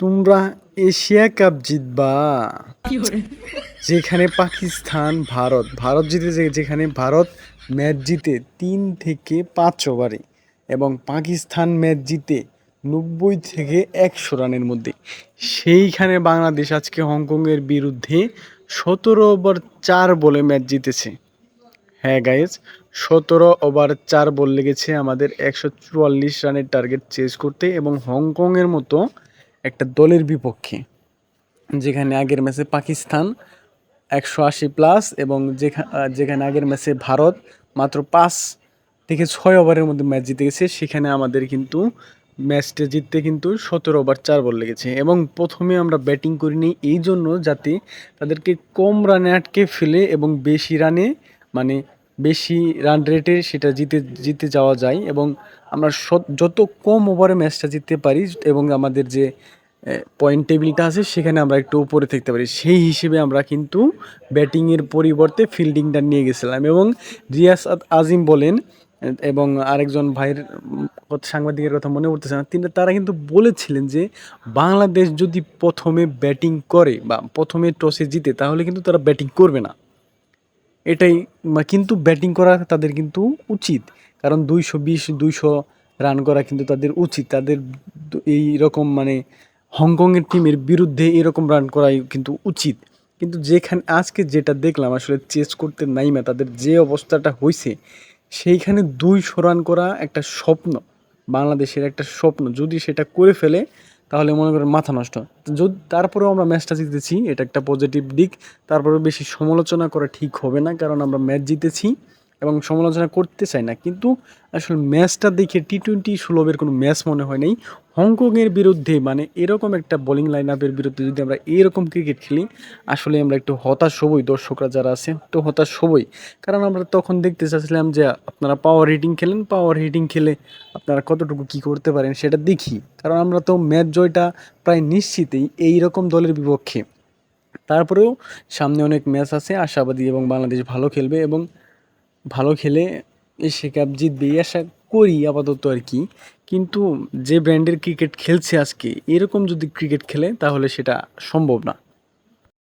তোমরা Asia cup জিতবা। যেখানে পাকিস্তান ভারত ভারত জিতে যেখানে ভারত ম্যাচ জিতে তিন থেকে পাঁচ ওভারে এবং পাকিস্তান ম্যাচ জিতে নব্বই থেকে একশো রানের মধ্যে। সেইখানে বাংলাদেশ আজকে হংকংয়ের বিরুদ্ধে সতেরো ওভার চার বলে ম্যাচ জিতেছে। হ্যাঁ গাইজ সতেরো ওভার চার বল লেগেছে আমাদের একশো চুয়াল্লিশ রানের টার্গেট চেস করতে এবং হংকংয়ের মতো একটা দলের বিপক্ষে, যেখানে আগের ম্যাচে পাকিস্তান একশো আশি প্লাস এবং যেখা- যেখানে আগের ম্যাচে ভারত মাত্র পাঁচ থেকে ছয় ওভারের মধ্যে ম্যাচ জিতে গেছে সেখানে আমাদের কিন্তু ম্যাচটা জিততে কিন্তু সতেরো ওভার চার বল লেগেছে। এবং প্রথমে আমরা ব্যাটিং করিনি এই জন্য যাতে তাদেরকে কম রানে আটকে ফেলে এবং বেশি রানে মানে বেশি রান রেটে সেটা জিতে জিতে যাওয়া যায়। এবং আমরা যত কম ওভারে ম্যাচটা জিততে পারি এবং আমাদের যে পয়েন্ট টেবিলটা আছে, সেখানে আমরা একটু উপরে থাকতে পারি। সেই হিসেবে আমরা কিন্তু ব্যাটিংয়ের পরিবর্তে ফিল্ডিংটা নিয়ে গেছিলাম এবং রিয়াস আজিম বলেন এবং আরেকজন ভাইয়ের সাংবাদিকের কথা মনে পড়তেছে না, তিনি, তারা কিন্তু বলেছিলেন যে বাংলাদেশ যদি প্রথমে ব্যাটিং করে বা প্রথমে টসে জিতে, তাহলে কিন্তু তারা ব্যাটিং করবে না। এটাই কিন্তু ব্যাটিং করা তাদের কিন্তু উচিত। কারণ দুইশো বিশ, দুইশো রান করা কিন্তু তাদের উচিত। তাদের এই রকম মানে হংকংয়ের টিমের বিরুদ্ধে এরকম রান করাই কিন্তু উচিত। কিন্তু যেখানে আজকে যেটা দেখলাম, আসলে চেস করতে নাইমা, তাদের যে অবস্থাটা হয়েছে সেইখানে দুইশো রান করা একটা স্বপ্ন, বাংলাদেশের একটা স্বপ্ন। যদি সেটা করে ফেলে, তাহলে মনে করেন মাথা নষ্ট। যদি, তারপরেও আমরা ম্যাচটা জিতেছি, এটা একটা পজিটিভ দিক। তারপরে বেশি সমালোচনা করা ঠিক হবে না, কারণ আমরা ম্যাচ জিতেছি। এবং সমালোচনা করতে চাই না। কিন্তু আসলে ম্যাচটা দেখে টি টোয়েন্টি সুলভের কোনো ম্যাচ মনে হয় নাই। হংকংয়ের বিরুদ্ধে মানে এরকম একটা বোলিং লাইন আপের বিরুদ্ধে যদি আমরা এরকম ক্রিকেট খেলি, আসলে আমরা একটু হতাশ হবই দর্শকরা যারা আছে একটু হতাশ হবই। কারণ আমরা তখন দেখতে চাচ্ছিলাম যে আপনারা পাওয়ার হিটিং খেলেন পাওয়ার হিটিং খেলে আপনারা কতটুকু কি করতে পারেন সেটা দেখি। কারণ আমরা তো ম্যাচ জয়টা প্রায় নিশ্চিতই এই রকম দলের বিপক্ষে। তারপরেও সামনে অনেক ম্যাচ আছে, আশাবাদী এবং বাংলাদেশ ভালো খেলবে এবং ভালো খেলে এশিয়া কাপ জিতবে, এই আশা করি আপাতত আর কি। কিন্তু যে ব্র্যান্ডের ক্রিকেট খেলছে আজকে, এরকম যদি ক্রিকেট খেলে, তাহলে সেটা সম্ভব না।